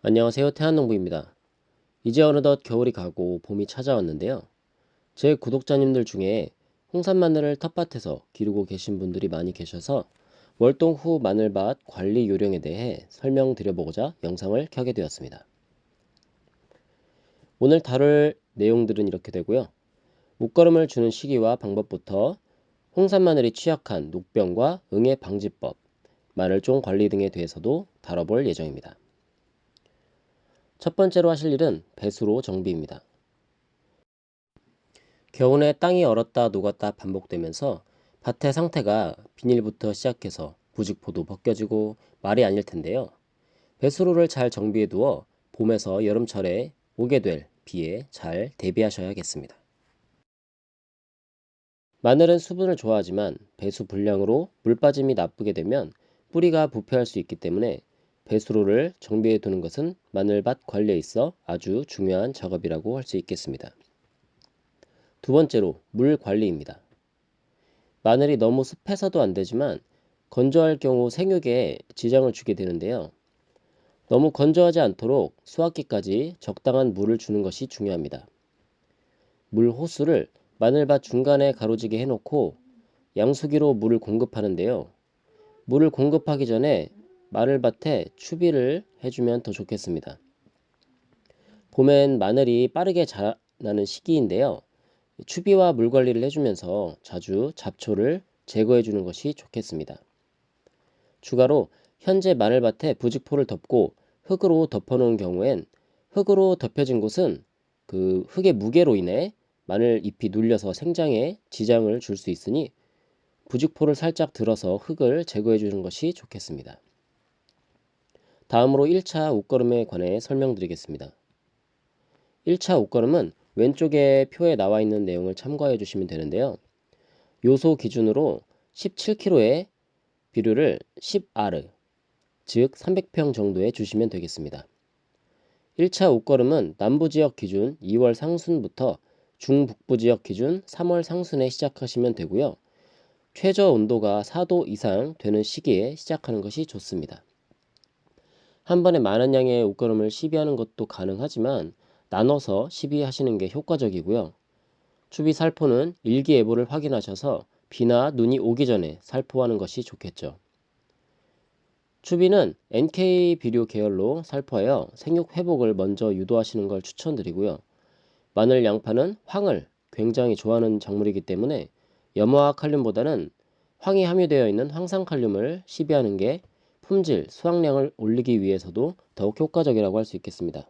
안녕하세요. 태안농부입니다. 이제 어느덧 겨울이 가고 봄이 찾아왔는데요. 제 구독자님들 중에 홍산 마늘을 텃밭에서 기르고 계신 분들이 많이 계셔서 월동 후 마늘밭 관리 요령에 대해 설명드려보고자 영상을 켜게 되었습니다. 오늘 다룰 내용들은 이렇게 되고요. 목걸음을 주는 시기와 방법부터 홍산 마늘이 취약한 녹병과 응애 방지법, 마늘종 관리 등에 대해서도 다뤄볼 예정입니다. 첫 번째로 하실 일은 배수로 정비입니다. 겨우내 땅이 얼었다 녹았다 반복되면서 밭의 상태가 비닐부터 시작해서 부직포도 벗겨지고 말이 아닐 텐데요. 배수로를 잘 정비해 두어 봄에서 여름철에 오게 될 비에 잘 대비하셔야겠습니다. 마늘은 수분을 좋아하지만 배수 불량으로 물 빠짐이 나쁘게 되면 뿌리가 부패할 수 있기 때문에 배수로를 정비해 두는 것은 마늘밭 관리에 있어 아주 중요한 작업이라고 할 수 있겠습니다. 두 번째로 물 관리입니다. 마늘이 너무 습해서도 안 되지만 건조할 경우 생육에 지장을 주게 되는데요. 너무 건조하지 않도록 수확기까지 적당한 물을 주는 것이 중요합니다. 물 호수를 마늘밭 중간에 가로지게 해놓고 양수기로 물을 공급하는데요. 물을 공급하기 전에 마늘밭에 추비를 해주면 더 좋겠습니다. 봄엔 마늘이 빠르게 자라는 시기인데요. 추비와 물 관리를 해주면서 자주 잡초를 제거해 주는 것이 좋겠습니다. 추가로 현재 마늘밭에 부직포를 덮고 흙으로 덮어놓은 경우엔 흙으로 덮여진 곳은 그 흙의 무게로 인해 마늘 잎이 눌려서 생장에 지장을 줄 수 있으니 부직포를 살짝 들어서 흙을 제거해 주는 것이 좋겠습니다. 다음으로 1차 옷걸음에 관해 설명드리겠습니다. 1차 옷걸음은 왼쪽에 표에 나와 있는 내용을 참고해 주시면 되는데요. 요소 기준으로 17kg의 비료를 10R, 즉 300평 정도에 주시면 되겠습니다. 1차 옷걸음은 남부지역 기준 2월 상순부터 중북부 지역 기준 3월 상순에 시작하시면 되고요. 최저 온도가 4도 이상 되는 시기에 시작하는 것이 좋습니다. 한 번에 많은 양의 옷걸음을 시비하는 것도 가능하지만 나눠서 시비하시는 게 효과적이고요. 추비 살포는 일기예보를 확인하셔서 비나 눈이 오기 전에 살포하는 것이 좋겠죠. 추비는 NK 비료 계열로 살포하여 생육 회복을 먼저 유도하시는 걸 추천드리고요. 마늘 양파는 황을 굉장히 좋아하는 작물이기 때문에 염화 칼륨보다는 황이 함유되어 있는 황산 칼륨을 시비하는 게 품질, 수확량을 올리기 위해서도 더욱 효과적이라고 할 수 있겠습니다.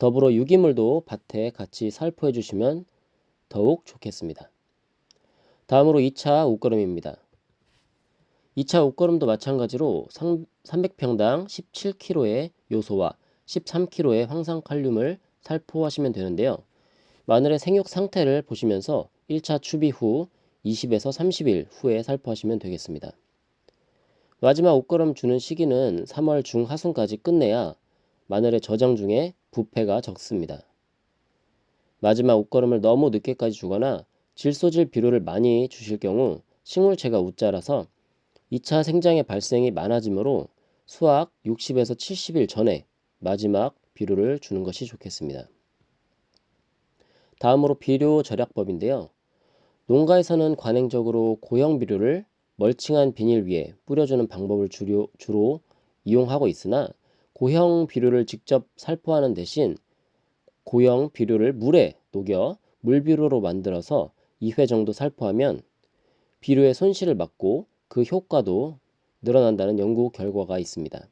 더불어 유기물도 밭에 같이 살포해 주시면 더욱 좋겠습니다. 다음으로 2차 옷걸음입니다. 2차 옷걸음도 마찬가지로 300평당 17kg의 요소와 13kg의 황산칼륨을 살포하시면 되는데요. 마늘의 생육 상태를 보시면서 1차 추비 후 20에서 30일 후에 살포하시면 되겠습니다. 마지막 옷걸음 주는 시기는 3월 중하순까지 끝내야 마늘의 저장 중에 부패가 적습니다. 마지막 옷걸음을 너무 늦게까지 주거나 질소질 비료를 많이 주실 경우 식물체가 웃자라서 2차 생장의 발생이 많아지므로 수확 60에서 70일 전에 마지막 비료를 주는 것이 좋겠습니다. 다음으로 비료 절약법인데요. 농가에서는 관행적으로 고형 비료를 멀칭한 비닐 위에 뿌려주는 방법을 주로, 주로 이용하고 있으나 고형 비료를 직접 살포하는 대신 고형 비료를 물에 녹여 물비료로 만들어서 2회 정도 살포하면 비료의 손실을 막고 그 효과도 늘어난다는 연구 결과가 있습니다.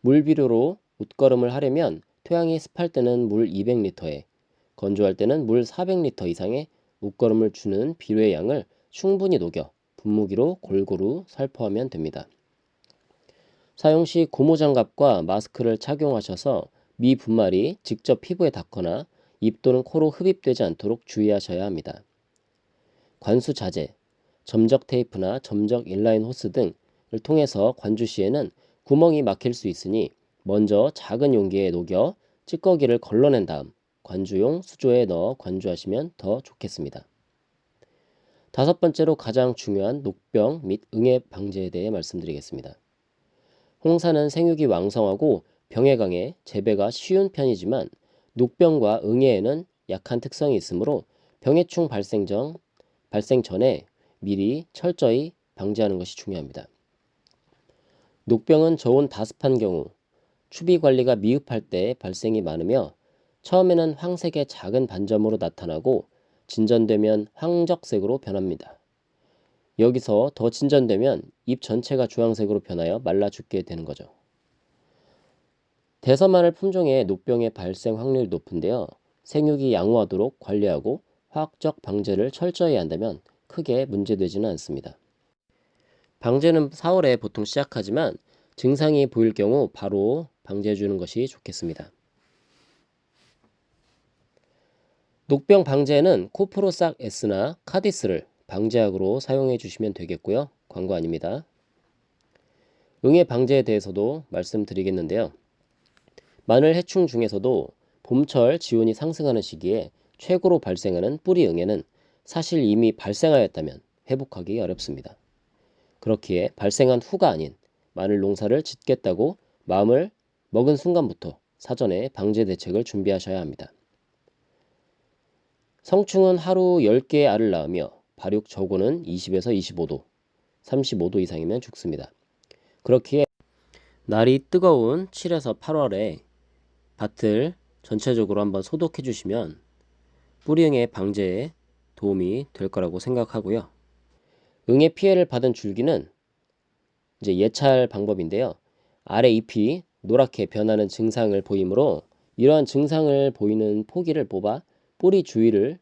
물비료로 옷걸음을 하려면 토양이 습할 때는 물 200리터에 건조할 때는 물 400리터 이상의 옷걸음을 주는 비료의 양을 충분히 녹여 분무기로 골고루 살포하면 됩니다. 사용 시 고무 장갑과 마스크를 착용하셔서 미 분말이 직접 피부에 닿거나 입 또는 코로 흡입되지 않도록 주의하셔야 합니다. 관수 자재, 점적 테이프나 점적 인라인 호스 등을 통해서 관주 시에는 구멍이 막힐 수 있으니 먼저 작은 용기에 녹여 찌꺼기를 걸러낸 다음 관주용 수조에 넣어 관주하시면 더 좋겠습니다. 다섯 번째로 가장 중요한 녹병 및 응애 방제에 대해 말씀드리겠습니다. 홍사는 생육이 왕성하고 병에 강해 재배가 쉬운 편이지만 녹병과 응애에는 약한 특성이 있으므로 병해충 발생 전 발생 전에 미리 철저히 방지하는 것이 중요합니다. 녹병은 저온 다습한 경우 추비 관리가 미흡할 때 발생이 많으며 처음에는 황색의 작은 반점으로 나타나고 진전되면 황적색으로 변합니다. 여기서 더 진전되면 잎 전체가 주황색으로 변하여 말라 죽게 되는 거죠. 대서마늘 품종의 녹병의 발생 확률이 높은데요. 생육이 양호하도록 관리하고 화학적 방제를 철저히 한다면 크게 문제되지는 않습니다. 방제는 4월에 보통 시작하지만 증상이 보일 경우 바로 방제해 주는 것이 좋겠습니다. 녹병 방제에는 코프로삭 S나 카디스를 방제약으로 사용해 주시면 되겠고요. 광고 아닙니다. 응애 방제에 대해서도 말씀드리겠는데요. 마늘 해충 중에서도 봄철 지온이 상승하는 시기에 최고로 발생하는 뿌리 응애는 사실 이미 발생하였다면 회복하기 어렵습니다. 그렇기에 발생한 후가 아닌 마늘 농사를 짓겠다고 마음을 먹은 순간부터 사전에 방제 대책을 준비하셔야 합니다. 성충은 하루 10개의 알을 낳으며 발육 저고는 20에서 25도, 35도 이상이면 죽습니다. 그렇기에 날이 뜨거운 7에서 8월에 밭을 전체적으로 한번 소독해 주시면 뿌리응애 방제에 도움이 될 거라고 생각하고요. 응애 피해를 받은 줄기는 이제 예찰 방법인데요. 아래 잎이 노랗게 변하는 증상을 보이므로 이러한 증상을 보이는 포기를 뽑아 뿌리 주위를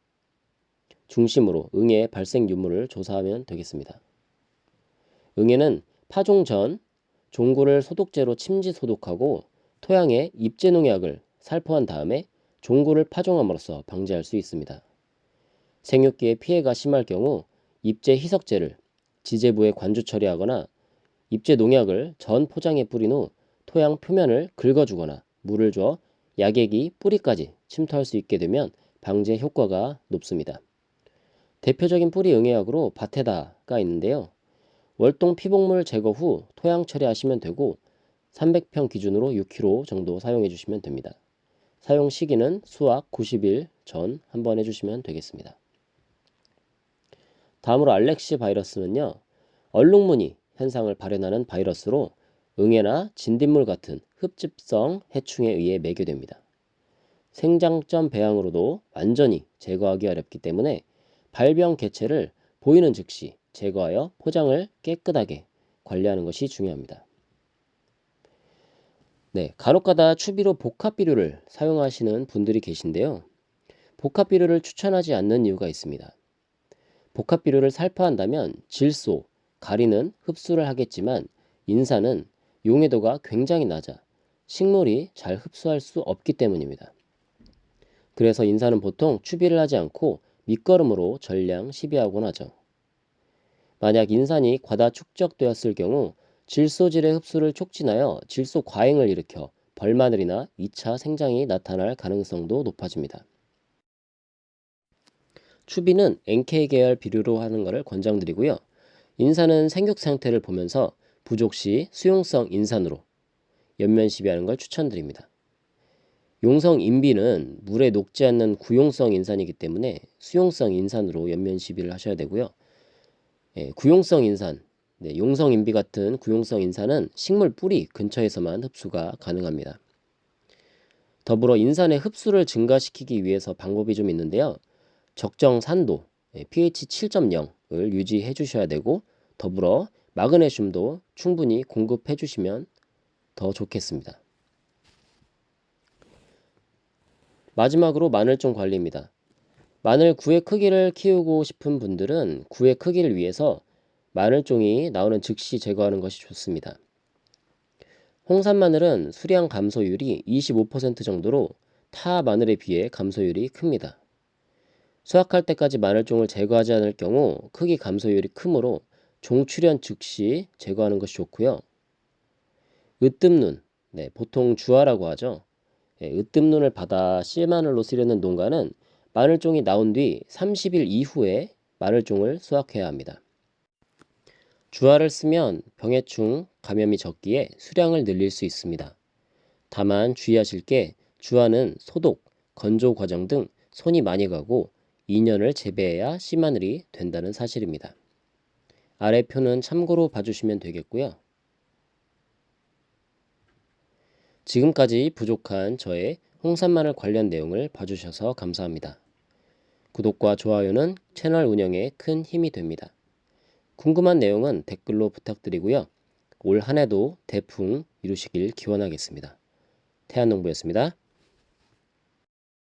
중심으로 응애 발생 유무를 조사하면 되겠습니다. 응애는 파종 전 종구를 소독제로 침지 소독하고 토양에 입제 농약을 살포한 다음에 종구를 파종함으로써 방지할 수 있습니다. 생육기에 피해가 심할 경우 입제 희석제를 지제부에 관주 처리하거나 입제 농약을 전 포장에 뿌린 후 토양 표면을 긁어주거나 물을 줘 약액이 뿌리까지 침투할 수 있게 되면 방제 효과가 높습니다. 대표적인 뿌리 응애약으로 바테다가 있는데요. 월동 피복물 제거 후 토양 처리하시면 되고 300평 기준으로 6kg 정도 사용해 주시면 됩니다. 사용 시기는 수확 90일 전 한번 해주시면 되겠습니다. 다음으로 알렉시 바이러스는요. 얼룩무늬 현상을 발현하는 바이러스로 응애나 진딧물 같은 흡집성 해충에 의해 매개됩니다. 생장점 배양으로도 완전히 제거하기 어렵기 때문에 발병 개체를 보이는 즉시 제거하여 포장을 깨끗하게 관리하는 것이 중요합니다. 네, 간혹가다 추비로 복합 비료를 사용하시는 분들이 계신데요. 복합 비료를 추천하지 않는 이유가 있습니다. 복합 비료를 살포한다면 질소, 가리는 흡수를 하겠지만 인산은 용해도가 굉장히 낮아 식물이 잘 흡수할 수 없기 때문입니다. 그래서 인산은 보통 추비를 하지 않고 밑거름으로 전량 시비하곤 하죠. 만약 인산이 과다 축적되었을 경우 질소질의 흡수를 촉진하여 질소 과잉을 일으켜 벌마늘이나 2차 생장이 나타날 가능성도 높아집니다. 추비는 NK 계열 비료로 하는 것을 권장드리고요. 인산은 생육 상태를 보면서 부족 시 수용성 인산으로 연면 시비하는 걸 추천드립니다. 용성 인비는 물에 녹지 않는 구용성 인산이기 때문에 수용성 인산으로 연면 시비를 하셔야 되고요. 예, 구용성 인산, 네, 용성 인비 같은 구용성 인산은 식물 뿌리 근처에서만 흡수가 가능합니다. 더불어 인산의 흡수를 증가시키기 위해서 방법이 좀 있는데요. 적정 산도 예, pH 7.0을 유지해 주셔야 되고 더불어 마그네슘도 충분히 공급해 주시면 더 좋겠습니다. 마지막으로 마늘종 관리입니다. 마늘 구의 크기를 키우고 싶은 분들은 구의 크기를 위해서 마늘종이 나오는 즉시 제거하는 것이 좋습니다. 홍산 마늘은 수량 감소율이 25% 정도로 타 마늘에 비해 감소율이 큽니다. 수확할 때까지 마늘종을 제거하지 않을 경우 크기 감소율이 크므로 종 출현 즉시 제거하는 것이 좋고요. 으뜸눈, 네, 보통 주화라고 하죠. 네, 으뜸눈을 받아 씨마늘로 쓰려는 농가는 마늘종이 나온 뒤 30일 이후에 마늘종을 수확해야 합니다. 주화를 쓰면 병해충 감염이 적기에 수량을 늘릴 수 있습니다. 다만 주의하실 게 주화는 소독, 건조 과정 등 손이 많이 가고 2년을 재배해야 씨마늘이 된다는 사실입니다. 아래 표는 참고로 봐주시면 되겠고요. 지금까지 부족한 저의 홍산마늘 관련 내용을 봐주셔서 감사합니다. 구독과 좋아요는 채널 운영에 큰 힘이 됩니다. 궁금한 내용은 댓글로 부탁드리고요. 올 한 해도 대풍 이루시길 기원하겠습니다. 태안농부였습니다.